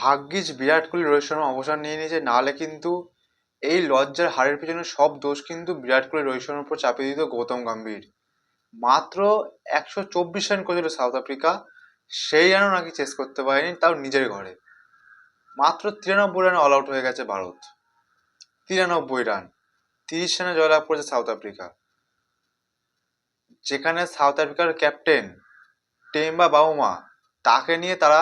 ভাগ্যিস বিরাট কোহলি রোহিত শর্মা অবসর নিয়ে নিয়েছে, নাহলে কিন্তু এই লজ্জার হারের পিছনে সব দোষ কিন্তু বিরাট কোহলি রোহিত শর্মার উপর চাপিয়ে দিত গৌতম গম্ভীর। মাত্র একশো চব্বিশ রান করেছিল সাউথ আফ্রিকা, সেই রানও নাকি চেস করতে পারেনি, তাও নিজের ঘরে। মাত্র তিরানব্বই রানে অল আউট হয়ে গেছে ভারত। তিরানব্বই রান, তিরিশ রানে জয়লাভ করেছে সাউথ আফ্রিকা। যেখানে সাউথ আফ্রিকার ক্যাপ্টেন টেম্বা বাউমা, তাকে নিয়ে তারা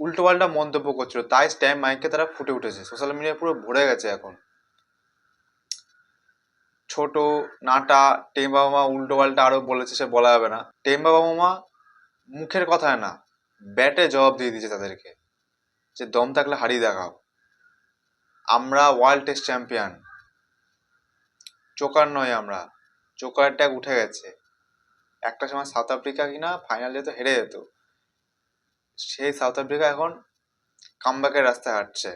উল্টোপাল্টা মন্তব্য করছিল, তাই স্ট্যাম্প মাইকে তারা ফুটে উঠেছে। সোশ্যাল মিডিয়া পুরো ভরে গেছে এখন। ছোট নাটা টেম্বা বাবা উল্টো পাল্টা আরও বলেছে, সে বলা যাবে না। টেম্বা বাবা মুখের কথায় না, ব্যাটে জবাব দিয়ে দিয়েছে তাদেরকে, যে দম থাকলে হারিয়ে দেখাও। আমরা ওয়ার্ল্ড টেস্ট চ্যাম্পিয়ন চোকার নয় আমরা। চোকার ট্যাগ উঠে গেছে। একটা সময় সাউথ আফ্রিকা কিনা ফাইনাল যেত হেরে যেত। সেই সাউথ আফ্রিকা এখন কামব্যাকের রাস্তায় হাঁটছে।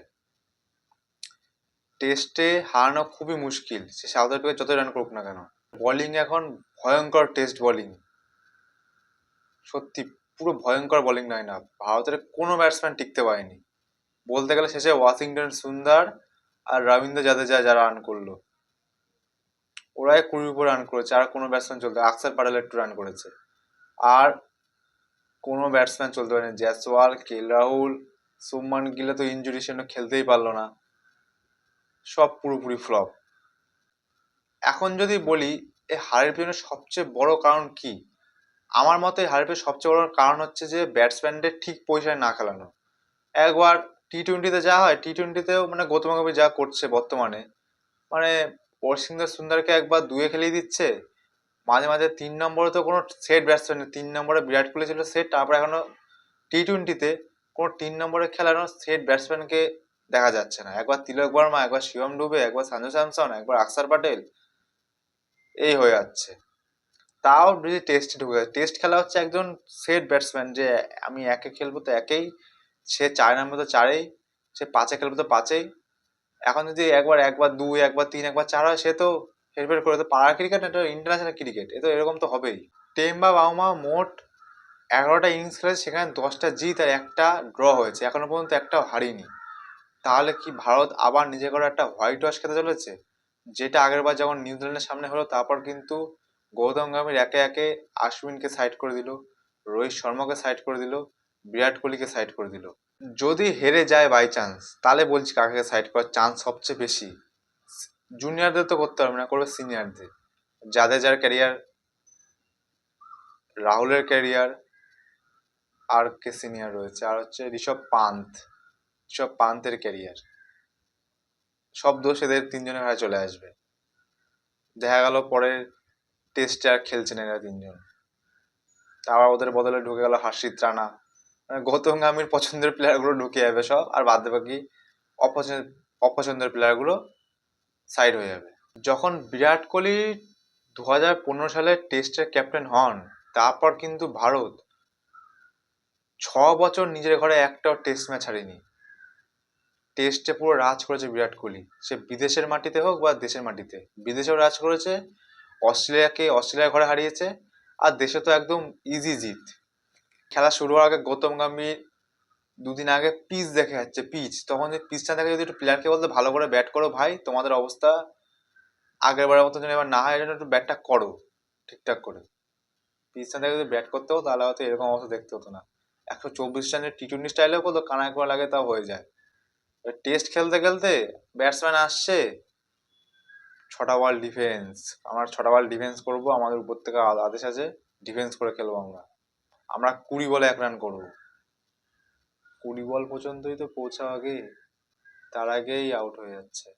টেস্টে হারানো খুবই মুশকিল। সে সাউথ আফ্রিকা যতই রান করুক না কেন। বোলিং এখন ভয়ঙ্কর টেস্ট বোলিং সত্যি পুরো ভয়ঙ্কর বোলিং নয় না ভারতের কোনো ব্যাটসম্যান টিকতে পারেনি। বলতে গেলে শেষে ওয়াশিংটন সুন্দর আর রবীন্দ্র জাদেজা যারা রান করল। ওরাই কুড়ির উপর রান করেছে। আর কোনো ব্যাটসম্যান চলতে আকসার পাটেল একটু রান করেছে। আর কোনো ব্যাটসম্যান চলতে পারেনি। জয়সওয়াল কে রাহুল সুমন গিলে তো ইঞ্জুরি জন্য খেলতেই পারল না। সব পুরোপুরি ফ্লপ এখন যদি বলি, এই হারের পিছনে সবচেয়ে বড় কারণ কি? আমার মতে হারের পিছনে সবচেয়ে বড় কারণ হচ্ছে যে ব্যাটসম্যানদের ঠিক পয়সায় না খেলানো। একবার টি টোয়েন্টিতে যা হয় টি টোয়েন্টিতেও মানে গৌতম গম্ভীর যা করছে বর্তমানে মানে অসিন্দর সুন্দরকে একবার দুয়ে খেলিয়ে দিচ্ছে মাঝে মাঝে তিন নম্বরে তো কোনো সেট ব্যাটসম্যান নেই। তিন নম্বরে বিরাট কোহলি ছিল সেট তারপরে এখনও টি টোয়েন্টিতে কোনো তিন নম্বরে খেলানো সেট ব্যাটসম্যানকে দেখা যাচ্ছে না। একবার তিলক বর্মা, একবার শিবম ডুবে, একবার সঞ্জু স্যামসন, একবার আকসার প্যাটেল এই হয়ে যাচ্ছে। তাও যদি টেস্টে ঢুকে যায় টেস্ট খেলা হচ্ছে একজন সেট ব্যাটসম্যান যে আমি একে খেলব তো একেই, সে চার নম্বর তো চারেই, সে পাঁচে খেলব তো পাঁচেই। এখন যদি একবার একবার দুই, একবার তিন, একবার চার হয়, সে তো হেরফের করে তো পাড়া ক্রিকেট এটা ইন্টারন্যাশনাল ক্রিকেট এ তো এরকম তো হবেই। টেম্বা, বাউমা মোট এগারোটা ইনিংস খেলেছে, সেখানে দশটা জিত আর একটা ড্র হয়েছে, এখনও পর্যন্ত একটাও হারিনি। তাহলে কি ভারত আবার নিজে করে একটা হোয়াইট ওয়াশ খেতে চলেছে? যেটা আগেরবার যখন নিউজিল্যান্ডের সামনে হলো, তারপর কিন্তু গৌতম গম্ভীর একে একে আশ্বিনকে সাইড করে দিল, রোহিত শর্মাকে সাইড করে দিল, বিরাট কোহলিকে সাইড করে দিল। যদি হেরে যায় বাই চান্স তাহলে বলছি কাকে সাইড করার চান্স সবচেয়ে বেশি? জুনিয়রদের তো করতে পারবে না, করবে সিনিয়রদের যাদের যার ক্যারিয়ার রাহুলের ক্যারিয়ার আর কে সিনিয়র রয়েছে? আর হচ্ছে ঋষভ পান্থ। ঋষভ পান্থের ক্যারিয়ার সব দোষ এদের তিনজনের হয়ে চলে আসবে। দেখা গেল পরের টেস্টে আর খেলছেন এরা তিনজন। আবার ওদের বদলে ঢুকে গেল হার্ষিত রানা। মানে গৌতম গামীর পছন্দের প্লেয়ারগুলো ঢুকে যাবে সব, আর বাদ বাকি অপছন্দ অপছন্দের প্লেয়ারগুলো সাইড হয়ে যাবে। যখন বিরাট কোহলি দু হাজার পনেরো সালে টেস্টের ক্যাপ্টেন হন, তারপর কিন্তু ভারত ছ বছর নিজের ঘরে একটাও টেস্ট ম্যাচ হারেনি। টেস্টে পুরো রাজ করেছে বিরাট কোহলি। সে বিদেশের মাটিতে হোক বা দেশের মাটিতে। বিদেশেও রাজ করেছে, অস্ট্রেলিয়াকে অস্ট্রেলিয়ার ঘরে হারিয়েছে, আর দেশে তো একদম ইজি জিত। খেলা শুরু হওয়ার আগে গৌতম গম্ভীর দুদিন আগে পিচ দেখে যাচ্ছে, পিচ। তখন যে পিচটা দেখে যদি একটু প্লেয়ারকে বলতে ভালো করে ব্যাট করো ভাই, তোমাদের অবস্থা আগের বারের মতো এবার না হয় একটু ব্যাটটা করো, ঠিকঠাক করে। পিচটা দেখে যদি ব্যাট করতে হতো, তাহলে হয়তো এরকম অবস্থা দেখতে হতো না। একশো চব্বিশ রানের টি টোয়েন্টি স্টাইলেও করতো কানায় করা লাগে তাও হয়ে যায়। টেস্ট খেলতে খেলতে ব্যাটসম্যান আসছে। ছটা বল ডিফেন্স আমরা ছটা বল ডিফেন্স করব, আমাদের উপর থেকে আদেশ আছে ডিফেন্স করে খেলব আমরা। আমরা কুড়ি বলে এক রান করব। কুড়ি বল পর্যন্তই তো পৌঁছা আগে তার আগেই আউট হয়ে যাচ্ছে।